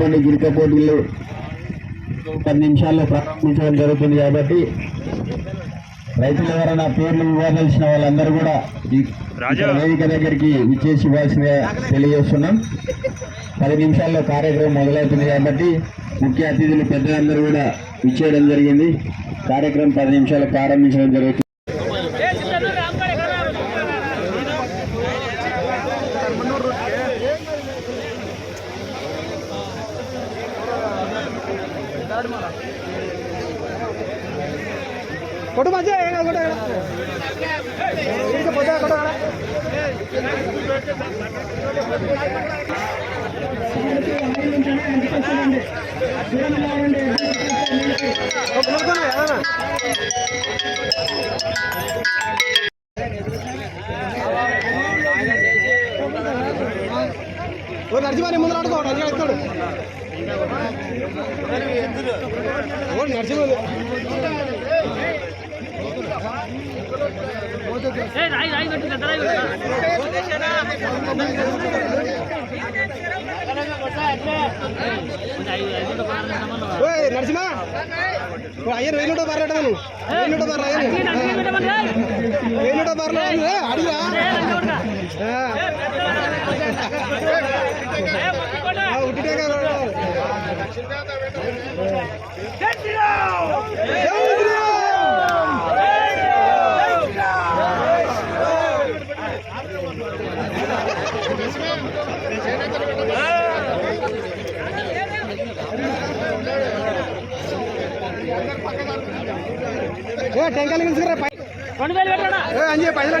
బండి గిరిక పోటీలు పది నిమిషాల్లో ప్రారంభించడం జరుగుతుంది కాబట్టి రైతుల ఎవరైనా పేర్లు ఇవ్వదలిసిన వాళ్ళందరూ కూడా వేదిక దగ్గరికి విచ్చేసి ఇవ్వాల్సిందిగా తెలియజేస్తున్నాం. పది నిమిషాల్లో కార్యక్రమం మొదలవుతుంది కాబట్టి ముఖ్య అతిథులు పెద్దలందరూ కూడా ఇచ్చేయడం జరిగింది. కార్యక్రమం పది నిమిషాలు ప్రారంభించడం జరుగుతుంది. ఓ నరసింహాని ముందు ఆడుకో నరసింహ ఎత్తాడు. ఓ నరసింహ ఓయ్ నరసింహ! ఓ అయ్యర్ వెయ్యి నూట బార్లు అడగను వెయ్యి నూట బార్లు అయ్యను వెయ్యి నూట బార్లు అడిగా ఉట్టిటే కదా జై శ్రీరామ్! ఏ టెంకాయలు తీసుకురా పై ఏ అంజీ పైసలు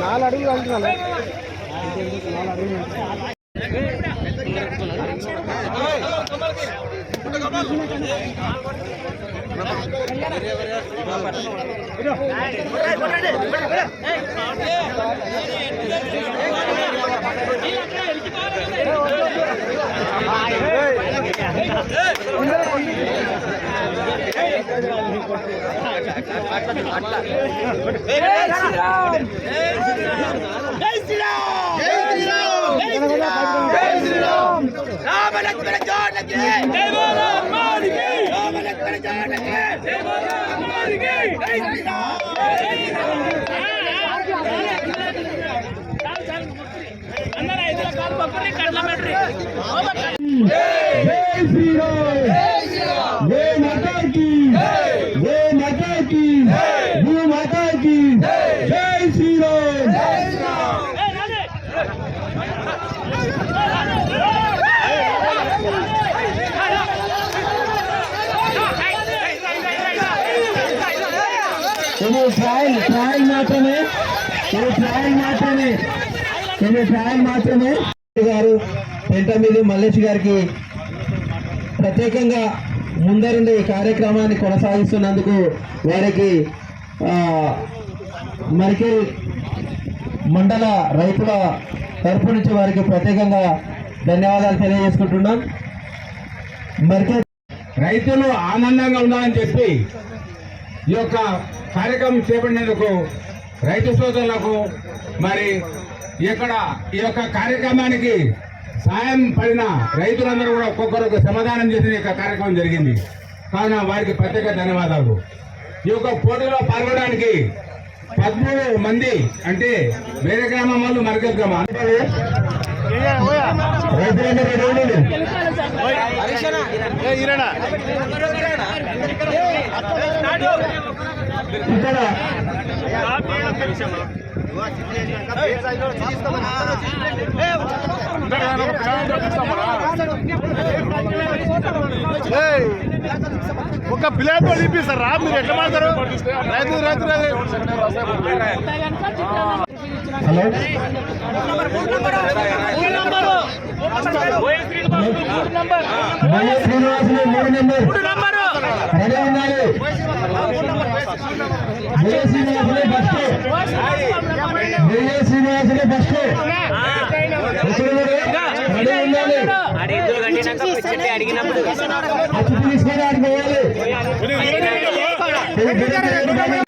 నాలుగు అడుగులు అంటున్నాను నాలుగు అడుగులు జై శ్రీరామ్ మాత్రమే. ఇది ట్రయల్ మాత్రమే. ఇది ట్రయల్ మాత్రమే. గారు పెంటమిది మల్లేష్ గారికి ప్రత్యేకంగా ముందరుండి ఈ కార్యక్రమాన్ని కొనసాగిస్తున్నందుకు వారికి ఆ, మరికెల్ మండల రైతుల తరపు నుంచి వారికి ప్రత్యేకంగా ధన్యవాదాలు తెలియజేసుకుంటున్నాం. మరికెల్ రైతులు ఆనందంగా ఉండాలని చెప్పి ఈ యొక్క కార్యక్రమం చేపట్టినందుకు రైతు సోదరులకు మరి ఇక్కడ ఈ యొక్క కార్యక్రమానికి సాయం పడిన రైతులందరూ కూడా ఒక్కొక్కరికి సమాధానం చేసిన ఈ యొక్క కార్యక్రమం జరిగింది. కావున వారికి ప్రత్యేక ధన్యవాదాలు. ఈ యొక్క పోటీలో పాల్గొనడానికి పదమూడు మంది అంటే వేరే గ్రామం వాళ్ళు మరొక గ్రామం. రైతులందరూ. ఇక్కడ ఒక పిల్లలతో ఇప్పిస్తారా మీరు ఎట్లా మాడతారు రైతు రైతు హలో? శ్రీనివాసులు మూడు నెంబర్ రెడీ ఉండాలి బోయ శ్రీనివాసులే ఫస్ట్ బోయ శ్రీనివాసులే ఫస్ట్ రెడీ ఉండాలి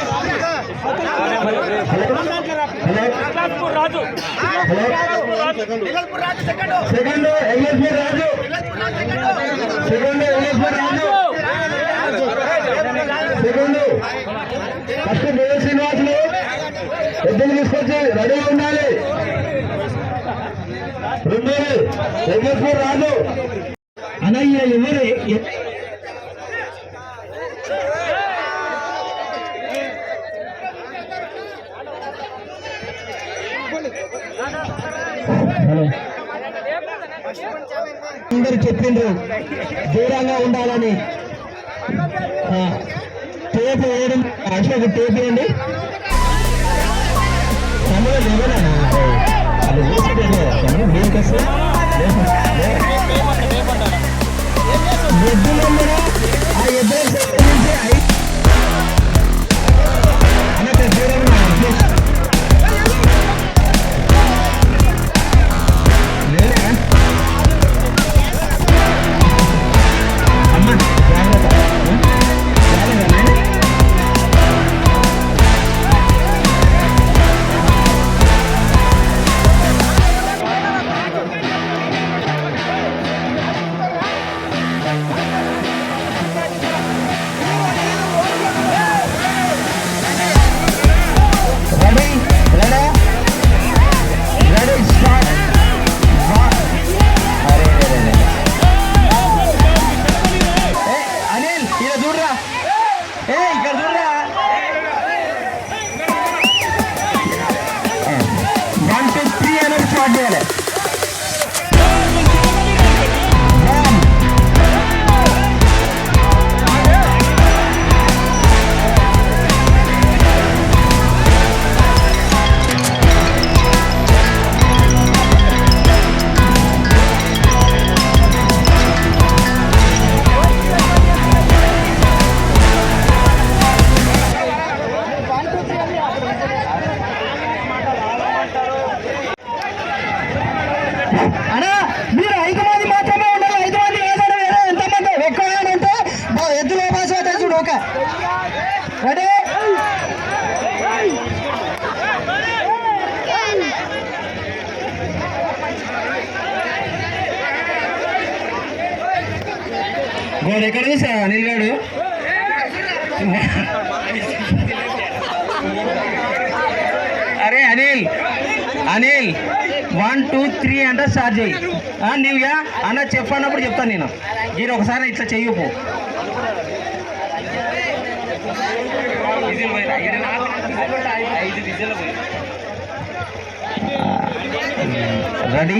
second LSP Raju second LSP Raju second first Deva Srinivasulu ఎద్దులు తీసుకొచ్చి రెడీగా ఉండాలి. రెండోది ఎల్ఎస్పీ రాజు. అనయ్య ఎవరు? చెప్పిండ్రు దూరంగా ఉండాలని. టేపు వేయడం అశోక్ టేపు వేయండి తమ్ముడు? అది? తమ్ముడు మీకు అసలు అనా మీరు ఐదు మంది మాత్రమే ఉండాలి. ఐదు మంది వేసారు వేరే ఎంతమంది ఎక్కువ అంటే ఎద్దులో భాష చూడు ఒక. రెడీ గోడు ఎక్కడ చూసా అనిల్ అరే Anil. Anil. One two three అంటే స్టార్ట్ చేయి. ఆ, నీవుగా అన్న చెప్పన్నప్పుడు చెప్తాను నేను. మీరు ఒకసారి ఇట్లా చెయ్యపు రెడీ?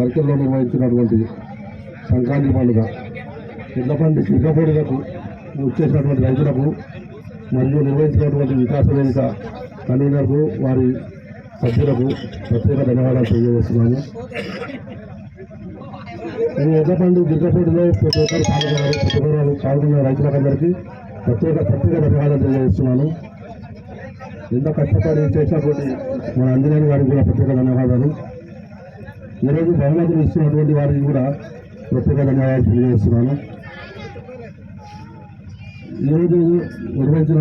మరికల్లో నిర్వహించినటువంటి సంక్రాంతి పండుగ. ఎడ్ల పండి క్రికపోటీలకు వచ్చేసినటువంటి రైతులకు మరియు నిర్వహించినటువంటి వికాస వేదిక కన్వీనర్కు వారి సభ్యులకు ప్రత్యేక ధన్యవాదాలు తెలియజేస్తున్నాను ఈ ఎడ్ల పండి గిరికపోటీలో ప్రతి ఒక్కరు పాల్గొన్నారు ప్రతి ఒక్కరు పాల్గొన్న రైతులందరికీ ప్రత్యేక ప్రత్యేక ధన్యవాదాలు తెలియజేస్తున్నాను. ఎంత కష్టపడి చేసినటువంటి మన అంజనేయుని గారికి కూడా ప్రత్యేక ధన్యవాదాలు. ఈరోజు బహుమతులు ఇస్తున్నటువంటి వారికి కూడా ప్రత్యేక ధన్యవాదాలు తెలియజేస్తున్నాను. ఈరోజు నిర్వహించిన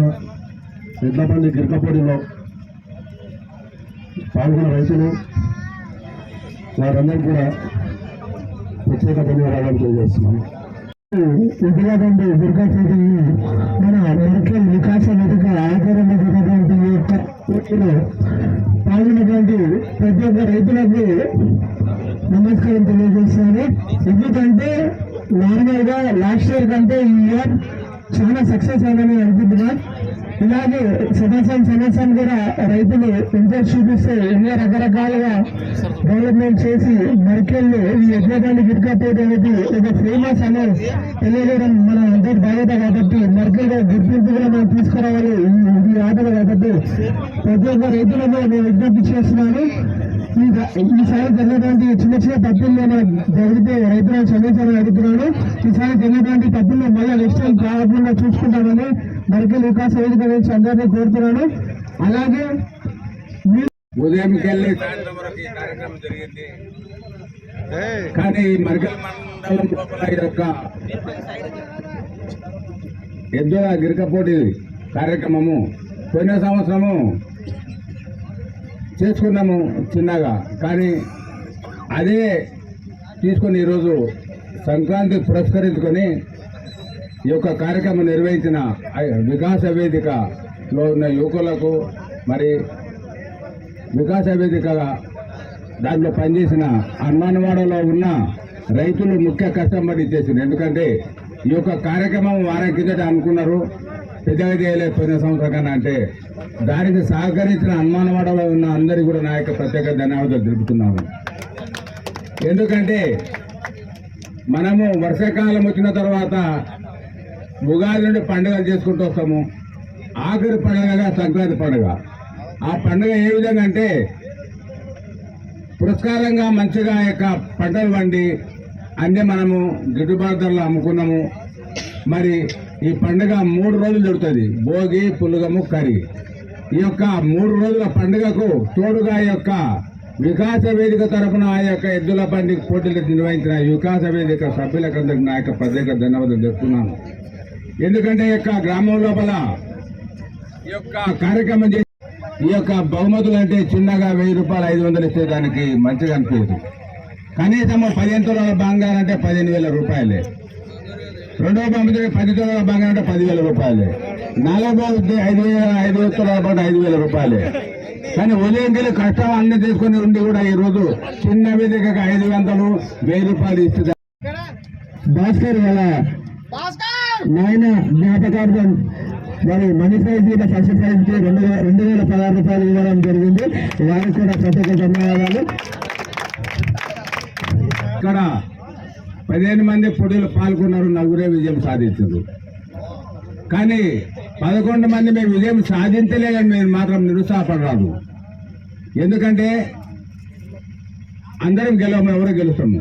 ఎడ్లపల్లి గిరికపూడిలో పాల్గొన్న రైతులు వారందరికీ కూడా ప్రత్యేక ధన్యవాదాలు తెలియజేస్తున్నాను. ఉద్యోగంలో దుర్గాచౌరి మన మెడికల్ వికాస వేదిక ఆధారమైనటువంటి ఈ పాల్గొన్నటువంటి ప్రతి ఒక్క రైతులకు నమస్కారం తెలియజేస్తాను ఎందుకంటే నార్మల్గా లాస్ట్ ఇయర్ కంటే ఈ ఇయర్ చాలా సక్సెస్ అయిందని అనుకుంటున్నాను ఇలాగే సంవత్సరం సంవత్సరం కూడా రైతులు ఇంట్రెస్ట్ చూపిస్తే ఎన్నో రకరకాలుగా డెవలప్మెంట్ చేసి మరికెళ్ళు ఈ ఎడ్లబండి గిరికపోతే అనేది ఒక ఫేమస్ అనే తెలియజేయడం మన అందరి బాధ్యత కాబట్టి మరికెళ్ళ గుర్తింపు కూడా మనం తీసుకురావాలి. ఈ- ఆటలు కాబట్టి ప్రతి ఒక్క రైతులను నేను విజ్ఞప్తి చేస్తున్నాను. ఈసారి జరిగినటువంటి చిన్న చిన్న తప్పులు నేను జరిగితే రైతులను క్షమించాలని అడుగుతున్నాను ఈసారి జరిగినటువంటి తప్పులు మళ్ళీ నెక్స్ట్ టైం కాకుండా చూసుకుంటామని మరికల్ వికాస వేదిక నుంచి అందరినీ కోరుతున్నాను అలాగే ఉదయం సాయంత్రం వరకు ఈ కార్యక్రమం జరిగింది కానీ ఈ మరికల్ మండలం లోపల యొక్క ఎద్దుల గిరికపోటీ కార్యక్రమము పోయిన సంవత్సరము చేసుకున్నాము చిన్నగా. కానీ అదే తీసుకొని ఈరోజు సంక్రాంతి పురస్కరించుకొని ఈ యొక్క కార్యక్రమం నిర్వహించిన వికాస వేదికలో ఉన్న యువకులకు మరి వికాస వేదికగా దాంట్లో పనిచేసిన హనుమానవాడలో ఉన్న రైతులు ముఖ్య కష్టపడి ఇచ్చేసింది ఎందుకంటే ఈ యొక్క కార్యక్రమం వారం కిందట అనుకున్నారు. పెద్దగా చేయలేకపోయిన సంవత్సరం కన్నా అంటే దానికి సహకరించిన హనుమానవాడలో ఉన్న అందరికీ కూడా నా యొక్క ప్రత్యేక ధన్యవాదాలు తెలుపుతున్నాము. ఎందుకంటే మనము వర్షాకాలం వచ్చిన తర్వాత ఉగాది నుండి పండుగలు చేసుకుంటూ వస్తాము. ఆఖరి పండుగగా సంక్రాంతి పండుగ. ఆ పండుగ ఏ విధంగా అంటే పురస్కారంగా మంచిగా ఆ యొక్క పంటలు వండి అన్నీ మనము గిట్టుబాటు ధరలు అమ్ముకున్నాము. మరి ఈ పండుగ మూడు రోజులు జరుగుతుంది. భోగి పులుగము కరి ఈ యొక్క మూడు రోజుల పండుగకు తోడుగా యొక్క వికాస వేదిక తరఫున ఆ యొక్క ఎద్దుల బండి పోటీలు నిర్వహించిన ఈ వికాస వేదిక సభ్యులకందరికి నా యొక్క ప్రత్యేక ధన్యవాదాలు చెప్తున్నాను ఎందుకంటే ఈ యొక్క గ్రామం లోపల ఈ యొక్క కార్యక్రమం చేసి ఈ యొక్క బహుమతులు అంటే చిన్నగా వెయ్యి రూపాయలు ఐదు వందలు ఇస్తే దానికి మంచిగా అనిపించదు కనీసం పదిహేను తులాల బంగారం అంటే పదిహేను వేల రూపాయలే. రెండవ బహుమతి పది తులాల బంగారం అంటే పదివేల రూపాయలే. నాలుగో ఐదు వేల ఐదు వేల తులాల బంగారం ఐదు వేల రూపాయలే. కానీ ఉదయంకెళ్ళి కష్టం అన్ని తీసుకొని ఉండి కూడా ఈ రోజు చిన్న వేదికగా ఐదు వందలు వెయ్యి రూపాయలు ఇస్తుంది భాస్కర్ వాళ్ళ నాయన జ్ఞాపకార్థం. మరి మనీ ప్రైజ్ మీద ఫస్ట్ ప్రైజ్కి రెండు వే- రెండు వేల పదహారు రూపాయలు ఇవ్వడం జరిగింది. వారికి కూడా ప్రత్యేక ధన్యవాదాలు. ఇక్కడ పదిహేను మంది పోటీలు పాల్గొన్నారు నలుగురే విజయం సాధించారు. కానీ పదకొండు మంది మేము విజయం సాధించలేదని మేము మాత్రం నిరుత్సాహపడరాదు. ఎందుకంటే అందరం గెలవము ఎవరు గెలుస్తాము.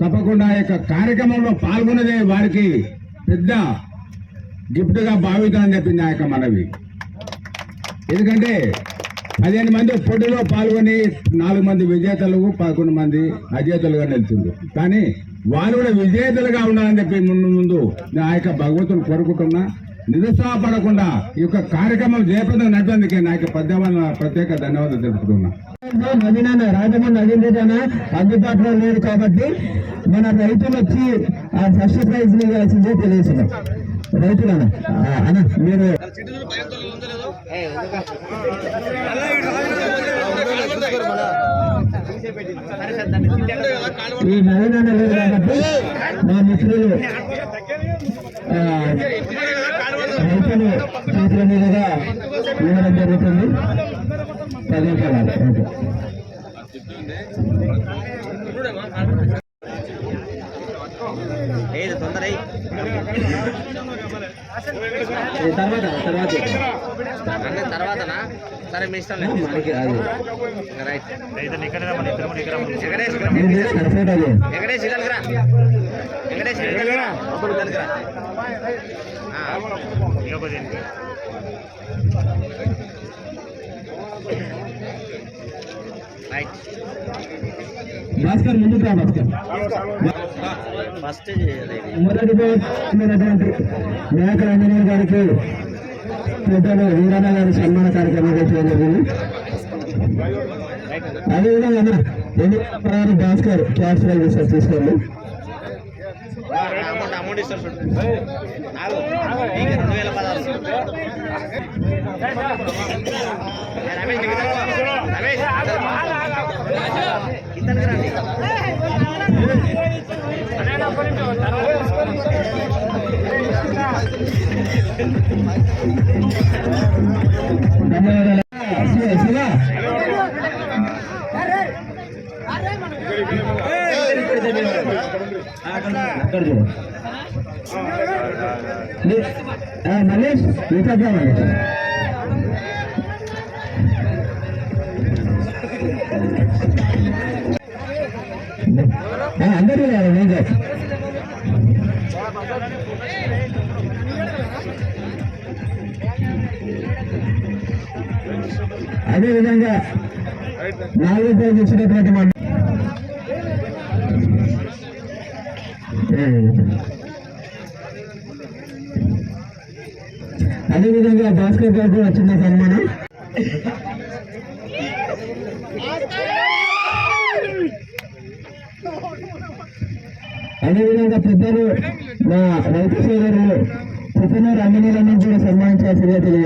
తప్పకుండా ఆ యొక్క కార్యక్రమంలో పాల్గొన్నదే వారికి పెద్ద గిఫ్ట్గా భావితానని చెప్పింది ఆ యొక్క మనవి. ఎందుకంటే పదిహేను మంది పోటీలో పాల్గొని నాలుగు మంది విజేతలు పదకొండు మంది అజేతలుగా నిలిచింది కానీ వారు కూడా విజేతలుగా ఉండాలని చెప్పి ముందు ముందు నా యొక్క భగవంతుని కోరుకుంటున్నా. నిరుత్సాహపడకుండా ఈ యొక్క కార్యక్రమం జయప్రదం నడిపేందుకే నా యొక్క పద్యమైన ప్రత్యేక ధన్యవాదాలు తెలుపుతున్నా నవీన రాజమోహన్ నవీన్ రెడ్డి అన్న అందుబాటులో లేదు కాబట్టి మన రైతులు వచ్చి ఆ ఫస్ట్ ప్రైజ్ని తెలియజేస్తున్నాం. రైతులన్న అన్న మీరు ఈ నవీన లేదు కాబట్టి మా మిత్రులు రైతులు చేతుల మీదుగా ఇవ్వడం జరుగుతుంది. పది నిమిషాలు ఓకే లేదు తొందర అయ్యి. తర్వాత తర్వాత అన్ని తర్వాతనా సరే మీ ఇష్టం లేదు. రైట్. వెంకటేష్. వెంకటేష్ ఇదనికి రా. వెంకటేష్ ఇదనికి రా. ఇదనికి రా. ఆ. రైట్. భాస్కర్ ముందుకు రా భాస్కర్. ఫస్ట్ మొదటి అంజనేయ గారికి పెద్దలు వీరన్న గారి సన్మాన కార్యక్రమం చేయడం జరిగింది. అదేవిధంగా అన్న, రెండు వేల భాస్కర్ క్యాష్ తీసుకోండి. అమౌంట్ ఇస్తారు వేల ఇంకా అందరూ నేను అదేవిధంగా నాలుగు పేరు ఇచ్చినటువంటి మన అదేవిధంగా భాస్కర్ గారు కూడా చిన్న సన్మానం. అదేవిధంగా పెద్దలు మా రైతు సోదరులు పుట్టినూరు అంజనీలను కూడా సన్మానించాల్సిందిగా తెలియదు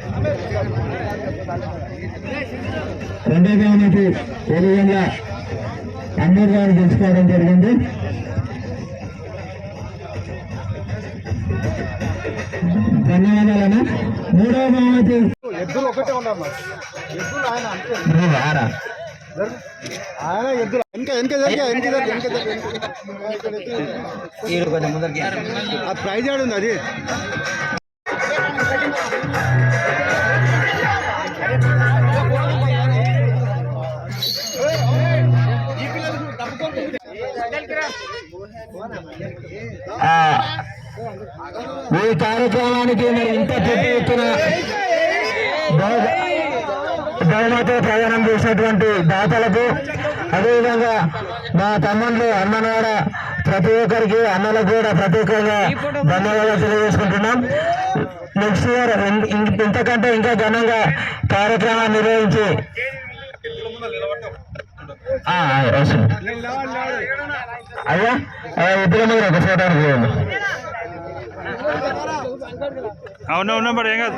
రెండో ఏడువేల అన్నూరు గారు గెలుచుకోవడం జరిగింది. ధన్యవాదాలన్న. మూడవ బహుమతి. ఎద్దులు ఒకటే ఉన్నారు ఎద్దులు ఆయన అంతే. ఆయన ఎద్దులు. వెనక వెనక జరిగా వెనక జరిగా వెనక జరిగా ఆ ప్రైజ్ ఆడు ఉంది అది. ఈ కార్యక్రమానికి మరి ఇంత పెద్ద ఎత్తున బహుమతి ప్రయాణం చేసినటువంటి దాతలకు అదేవిధంగా మా తమ్ముళ్ళు అన్ననాడ ప్రతి ఒక్కరికి అన్నలకు కూడా ప్రత్యేకంగా ధన్యవాదాలు తెలియజేసుకుంటున్నాం. నెక్స్ట్ ఇయర్ ఇంతకంటే ఇంకా ఘనంగా కార్యక్రమాన్ని నిర్వహించి అయ్యా. ఇద్దరు ఒక ఫోటో తీయండి అవునా ఉన్నా మరి ఏం కాదు.